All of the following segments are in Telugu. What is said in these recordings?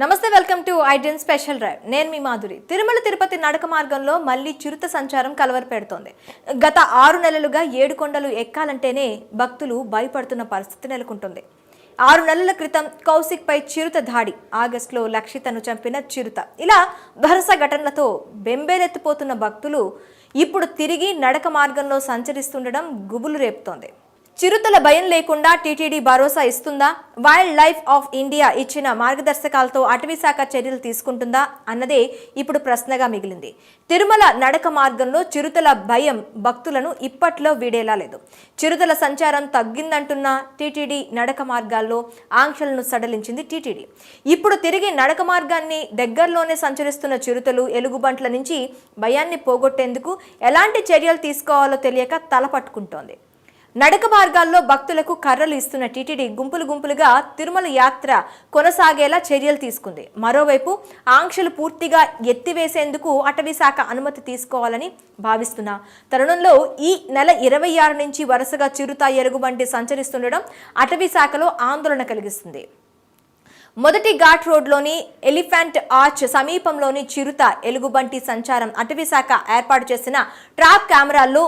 నమస్తే welcome to Aiden special drive. నేను మీ మాధురి. తిరుమల తిరుపతి నడక మార్గంలో మళ్ళీ చిరుత సంచారం కలవర పెడుతోంది గత ఆరు నెలలుగా ఏడు కొండలు ఎక్కాలంటేనే భక్తులు భయపడుతున్న పరిస్థితి నెలకొంటుంది. ఆరు నెలల క్రితం కౌశిక్ పై చిరుత దాడి. ఆగస్టులో లక్షితను చంపిన చిరుత. ఇలా భరస ఘటనలతో బెంబేలెత్తిపోతున్న భక్తులు ఇప్పుడు తిరిగి నడక మార్గంలో సంచరిస్తుండడం గుబులు రేపుతోంది. చిరుతల భయం లేకుండా టీటీడీ భరోసా ఇస్తుందా? వైల్డ్ లైఫ్ ఆఫ్ ఇండియా ఇచ్చిన మార్గదర్శకాలతో అటవీశాఖ చర్యలు తీసుకుంటుందా అన్నదే ఇప్పుడు ప్రశ్నగా మిగిలింది. తిరుమల నడక మార్గంలో చిరుతల భయం భక్తులను ఇప్పట్లో వీడేలా లేదు. చిరుతల సంచారం తగ్గిందంటున్న టీటీడీ నడక మార్గాల్లో ఆంక్షలను సడలించింది టీటీడీ. ఇప్పుడు తిరిగి నడక మార్గాన్ని దగ్గరలోనే సంచరిస్తున్న చిరుతలు ఎలుగుబంట్ల నుంచి భయాన్ని పోగొట్టేందుకు ఎలాంటి చర్యలు తీసుకోవాలో తెలియక తలపట్టుకుంటోంది నడక మార్గాల్లో భక్తులకు కర్రలు ఇస్తున్న టీటీడీ గుంపులు గుంపులుగా తిరుమల యాత్ర కొనసాగేలా చర్యలు తీసుకుంది. మరోవైపు ఆంక్షలు పూర్తిగా ఎత్తివేసేందుకు అటవీశాఖ అనుమతి తీసుకోవాలని భావిస్తున్న. తరుణంలో ఈ నెల ఇరవై ఆరు నుంచి వరుసగా చిరుత ఎరుగుబంటి సంచరిస్తుండడం అటవీశాఖలో ఆందోళన కలిగిస్తుంది. మొదటి ఘాట్ రోడ్లోని ఎలిఫెంట్ ఆర్చ్ సమీపంలోని చిరుత ఎలుగుబంటి సంచారం అటవీశాఖ ఏర్పాటు చేసిన ట్రాప్ కెమెరాల్లో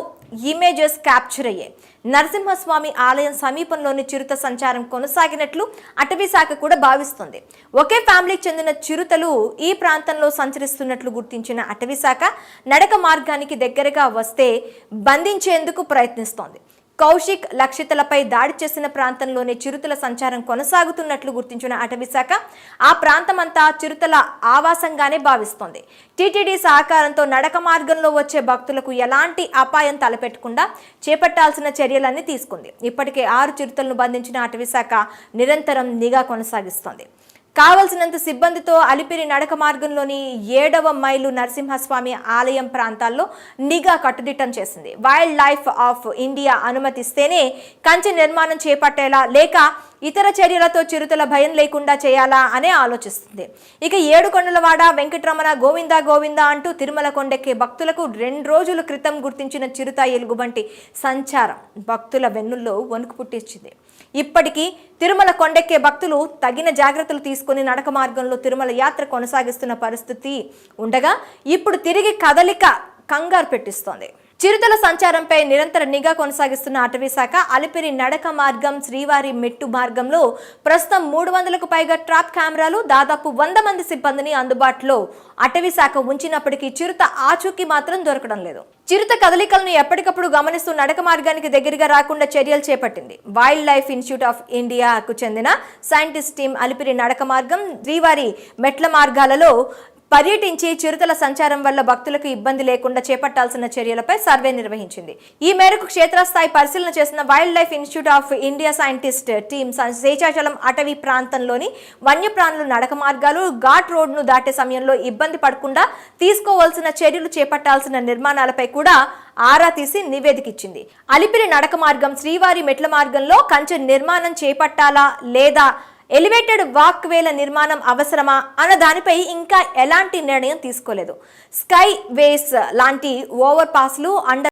ఇమేజెస్ క్యాప్చర్ అయ్యాయి. నరసింహస్వామి ఆలయం సమీపంలోని చిరుత సంచారం కొనసాగినట్లు అటవీ శాఖ కూడా భావిస్తుంది. ఒకే ఫ్యామిలీకి చెందిన చిరుతలు ఈ ప్రాంతంలో సంచరిస్తున్నట్లు గుర్తించిన అటవీ శాఖ నడక మార్గానికి దగ్గరగా వస్తే బంధించేందుకు ప్రయత్నిస్తోంది. కౌశిక్ లక్షితలపై దాడి చేసిన ప్రాంతంలోనే చిరుతల సంచారం కొనసాగుతున్నట్లు గుర్తించిన అటవీశాఖ ఆ ప్రాంతమంతా చిరుతల ఆవాసంగానే భావిస్తోంది. టీటీడీ సహకారంతో నడక మార్గంలో వచ్చే భక్తులకు ఎలాంటి అపాయం తలపెట్టకుండా చేపట్టాల్సిన చర్యలన్నీ తీసుకుంది. ఇప్పటికే ఆరు చిరుతలను బంధించిన అటవీశాఖ నిరంతరం నిఘా కొనసాగిస్తోంది. కావలసినంత సిబ్బందితో అలిపిరి నడక మార్గంలోని ఏడవ మైలు నరసింహస్వామి ఆలయం ప్రాంతాల్లో నిఘా కట్టుదిట్టం చేసింది. వైల్డ్ లైఫ్ ఆఫ్ ఇండియా అనుమతిస్తేనే కంచె నిర్మాణం చేపట్టేలా లేక ఇతర చర్యలతో చిరుతల భయం లేకుండా చేయాలా అనే ఆలోచిస్తుంది. ఇక ఏడుకొండలవాడ వెంకటరమణ గోవింద గోవింద అంటూ తిరుమల కొండెక్కే భక్తులకు రెండు రోజుల క్రితం గుర్తించిన చిరుత ఎలుగుబంటి సంచారం భక్తుల వెన్నుల్లో వణుకు పుట్టించింది. ఇప్పటికీ తిరుమల కొండెక్కే భక్తులు తగిన జాగ్రత్తలు తీసుకుని నడక మార్గంలో తిరుమల యాత్ర కొనసాగిస్తున్న పరిస్థితి ఉండగా ఇప్పుడు తిరిగి కదలిక కంగారు పెట్టిస్తోంది. చిరుతల సంచారంపై నిరంతర నిఘా కొనసాగిస్తున్న అటవీ శాఖ అలిపిరి నడక మార్గం శ్రీవారి మెట్టు మార్గంలో ప్రస్తుతం మూడు వందలకు పైగా ట్రాప్ కెమెరాలు దాదాపు వంద మంది సిబ్బందిని అందుబాటులో అటవీ శాఖ ఉంచినప్పటికీ చిరుత ఆచూకీ మాత్రం దొరకడం లేదు. చిరుత కదలికలను ఎప్పటికప్పుడు గమనిస్తూ నడక మార్గానికి దగ్గరగా రాకుండా చర్యలు చేపట్టింది. వైల్డ్ లైఫ్ ఇన్స్టిట్యూట్ ఆఫ్ ఇండియాకు చెందిన సైంటిస్ట్ టీం అలిపిరి నడక మార్గం శ్రీవారి మెట్ల మార్గాలలో పర్యటించి చిరుతల సంచారం వల్ల భక్తులకు ఇబ్బంది లేకుండా చేపట్టాల్సిన చర్యలపై సర్వే నిర్వహించింది. ఈ మేరకు క్షేత్రస్థాయి పరిశీలన చేసిన wildlife institute of India scientist team Seshachalam అటవీ ప్రాంతంలోని వన్యప్రాణులు నడక మార్గాలు ఘాట్ రోడ్ను దాటే సమయంలో ఇబ్బంది పడకుండా తీసుకోవాల్సిన చర్యలు చేపట్టాల్సిన నిర్మాణాలపై కూడా ఆరా తీసి నివేదిక ఇచ్చింది అలిపిరి నడక మార్గం శ్రీవారి మెట్ల మార్గంలో కంచె నిర్మాణం చేపట్టాలా లేదా ఎలివేటెడ్ వాక్ వేల నిర్మాణం అవసరమా అన్న దానిపై ఇంకా ఎలాంటి నిర్ణయం తీసుకోలేదు. స్కై వేస్ లాంటి ఓవర్ పాస్లు అండర్